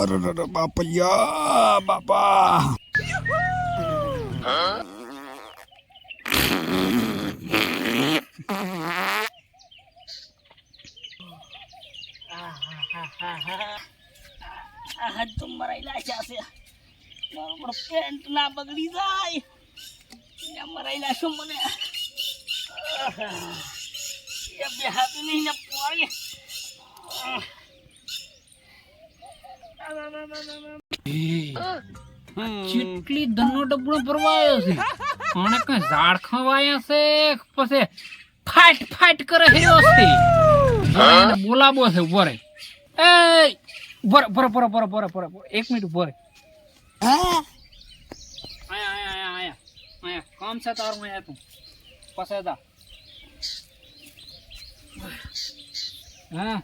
અરે અરે બાપૈયા બાપા આ હાથ તો મરાયેલા છે છે મારો પેન્ટ ના બગડી જાય ત્યાં મરાયેલા છો મને આહા. એ બે હાથ પાણી કેટલી ધનનો ડબડો ભરવાયો છે? આને કઈ ઝાડ ખવાયા છે પછી ફાટ ફાટ કરે હેરો છે બોલાબો છે ઊભો રે એ ઊભો રે, ઊભો રે, ઊભો રે, ઊભો રે, ઊભો રે, ઊભો રે, ઊભો રે. એક મિનિટ ઊભો રે આયા આયા આયા આયા. કામ છે તારું આયા તું. પછી હા.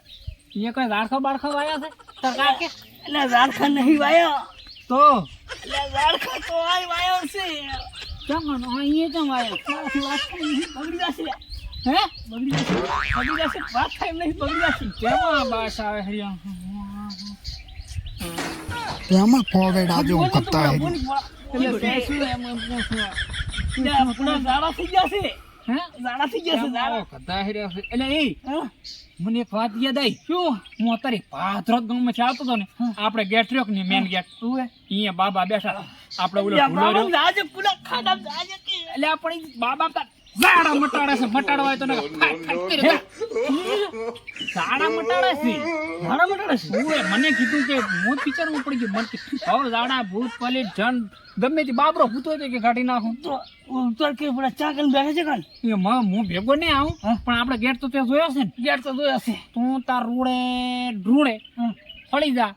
અહીંયા કઈ ઝાડખા બાળખો વાયા છે? તાર કાકે એટલે ઝાડખા નહીં વાયો. તો? એટલે ઝાડખા તો આય વાયો છે. કેમ અહીંયા કેમ વાયો? તારાથી વાત બગડી જશે. હે? બગડી જશે? બગડી જશે? વાત થાય નહીં બગડી જશે. કેમાં બાસ આવે હરિયા એમાં કોવેડા જેવું કરતા હે? એટલે બેસું એમ એમ પૂછું. પૂરા ઝાડા થઈ જશે. હે? થઈ ગયા કદા હરિયા છે? એટલે એ? મને એક વાત યાદ આવી શું? હું અત્યારે પાથરોદ ગામમાં ચાલતો હતો ને આપણે ગેટ રહ્યો ને મેન ગેટ અહીંયા બાબા બેઠા. આપણે ઓલો રહ્યો. કે એટલે આપણે બાબા ઝાડા મટાડે છે. મટાડવા હોય તો. ઝાડા મટાડે છે. ઝાડા મટાડે છે? હું મને કીધું કે હું પિક્ચરમાં પડી ગયું. મને કે હવે ઝાડા ભૂત પલિત જન ગમે તે બાબરો ભૂતો હોય તો કે કાઢી નાખું. તો ઉતર કે પૂરા ચા કરીને બેસે છે કાન? એ માં હું ભેગો નહીં આવું પણ આપણે ગેટ તો ત્યાં જોયો છે ને. ગેટ તો જોયો છે. તું તાર રૂડે ઢૂળે ફળી જા.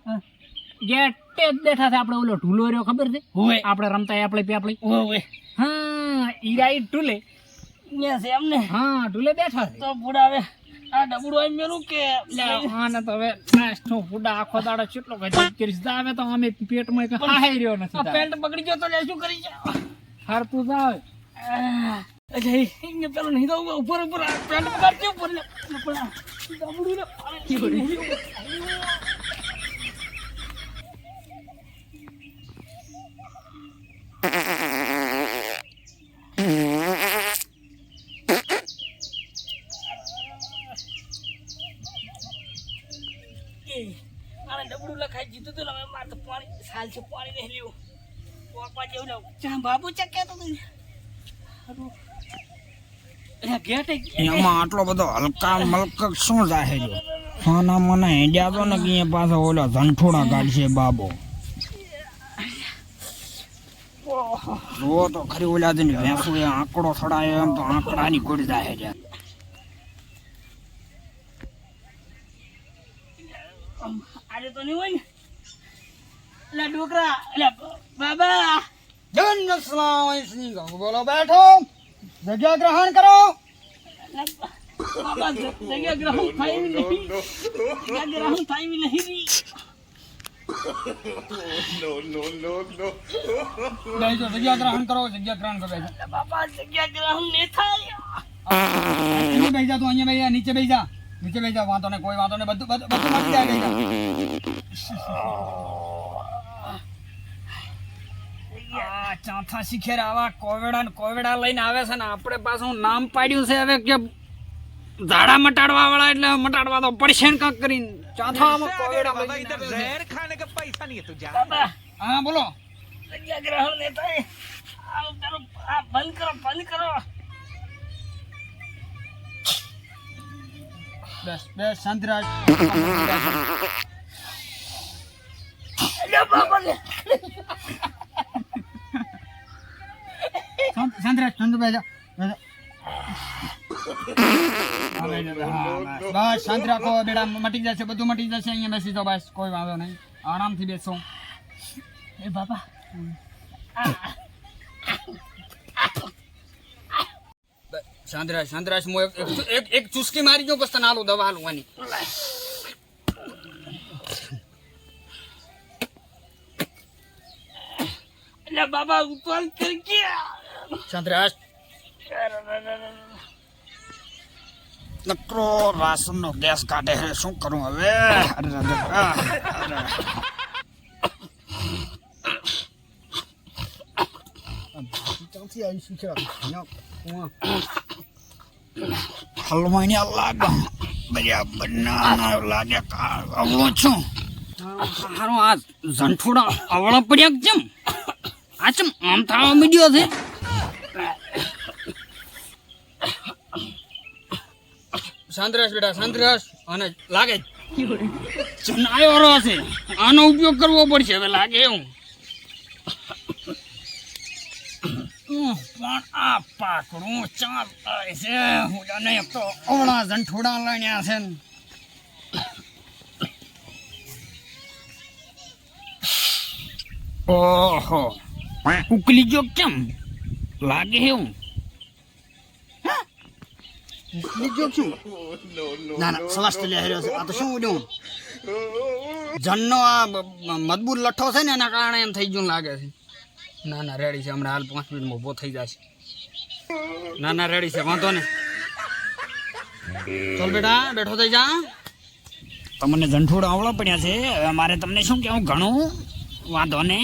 ગેટ ગેટ જ બેઠા છે. આપણે ઓલો ઢૂલો રહ્યો ખબર છે? હોય આપણે રમતા આપણે આપણે. હોય હા ઈરાઈ ઢૂલે. ન્યા છે એમને. હા ઢૂલે બેઠા છે. તો પૂરા આ ડબડું આઈ મેલું કે આને તો હવે નાસ્તો ફૂડા આખો દાડો કેટલો ગજબ કરીશ. આવે તો અમે પેટમાં કઈ હાઈ રહ્યો નથી આ પેન્ટ બગડી ગયો તો લે શું કરી છે? હાર તું જાવ અરે પેલો નહીં તો ઉપર ઉપર પેન્ટ ઉપર ડબડું ને પાણી એ, આને ડબડું લખાઈ જીતું હતું ને હવે મારે તો પાણી સાલ છે પાણી નહીં લેવું પોકવા જેવું લેવું. ચા બાબુ ચા કહેતો હતો ને હારું. અલ્યા, ગેટ એ- એમાં આટલો બધો હલકા મલક શું જાહે જો મને હેડ્યા તો ને કે પાછો ઓલો ધનઠોડા કાઢશે બાબો. જો તો ખરી ઓલા દિન ભેંસું એ આંકડો સડાયો એમ તો આંકડાની ગોળ જાહે છે આજે તો નહીં હોય ને? અલ્યા ડોકરા અલ્યા બ- બાબા બોલો બેઠો. જગ્યા ગ્રહણ કરો. બાબા જગ્યા ગ્રહણ થાય નહીં. જગ્યા ગ્રહણ થાય નહીં. રી. જગ્યા ગ્રહણ કરો જગ્યા ગ્રહણ કરો. બાબા જગ્યા ગ્રહણ નહીં થાય. અહીંયા બેસી જા તું અહીંયા બેસી જા નીચે બેસી જા. નીચે બેસી જા વાંધો ને કોઈ વાંધો નહીં બધું બધું બધું મળી જાય ચાંથા શિખેર આવા કોવેડા ને કોવેડા લઈને આવે છે ને આપણે પાછું નામ પાડ્યું છે હવે કે ઝાડા મટાડવા વાળા એટલે મટાડવા તો પડશે ને કાંક કરીને. ચાંથામાં કોવેડા પૈસા નહીં છે. બાબા હા બોલો. જગ્યા ગ્રહણ આ બંધ કરો બંધ કરો. બસ બસ શાંતિરાજ. શાંત- શાંતિરાજ શાંતિ બેસી શાંતિ રાખો બેડા મટી જશે, બધું મટી જશે, અહીંયા બેસી જાઓ, બસ, કોઈ વાંધો નહીં. આરામથી બેસો. એ બાપા. શાંતિરાજ શાંતિરાજ હું એક- એક- ચુસ્કી મારી દઉં પછી તને આલું દવા આલું આની? અલ્યા બાબા ઉપર કરી ગયા. ચંદ્રાસ નકરો વાસણનો ગેસ કાઢે હે શું કરું હવે? અરે હલવાઈને લાગે. બધા બનાના લાગે અવળો છું. હારો આ ઝંઠુડા અવળો પડ્યા કેમ આ ચમ આમ થવા મીડિયો છે? શાંતરાસ બેટા શાંતરાસ અને લાગે રો છે આનો ઉપયોગ કરવો પડશે, હવે લાગે એવું. પણ આ પાકડું ચાલ છે. હું જાને તો ઓળા જંઠોડા લણ્યા છે ને. ઓહો. ઉકલી ગયો કેમ? લાગે એવું. બીજો શું ના ના સવાસ તો રહ્યો છે આ તો શું ઉડ્યું જનનો આ મજબૂત લઠ્ઠો છે ને, એના કારણે એમ થઈ ગયું લાગે છે. ના ના, રેડી છે, હમણાં હાલ પાંચ મિનિટમાં ઊભો થઈ જશે. ના ના, રેડી છે, વાંધો ને ચાલ બેટા, બેઠો થઈ જા. તમને જંઠોડ આવડો પડ્યા છે. હવે મારે તમને શું કેવું ઘણું? વાંધો ને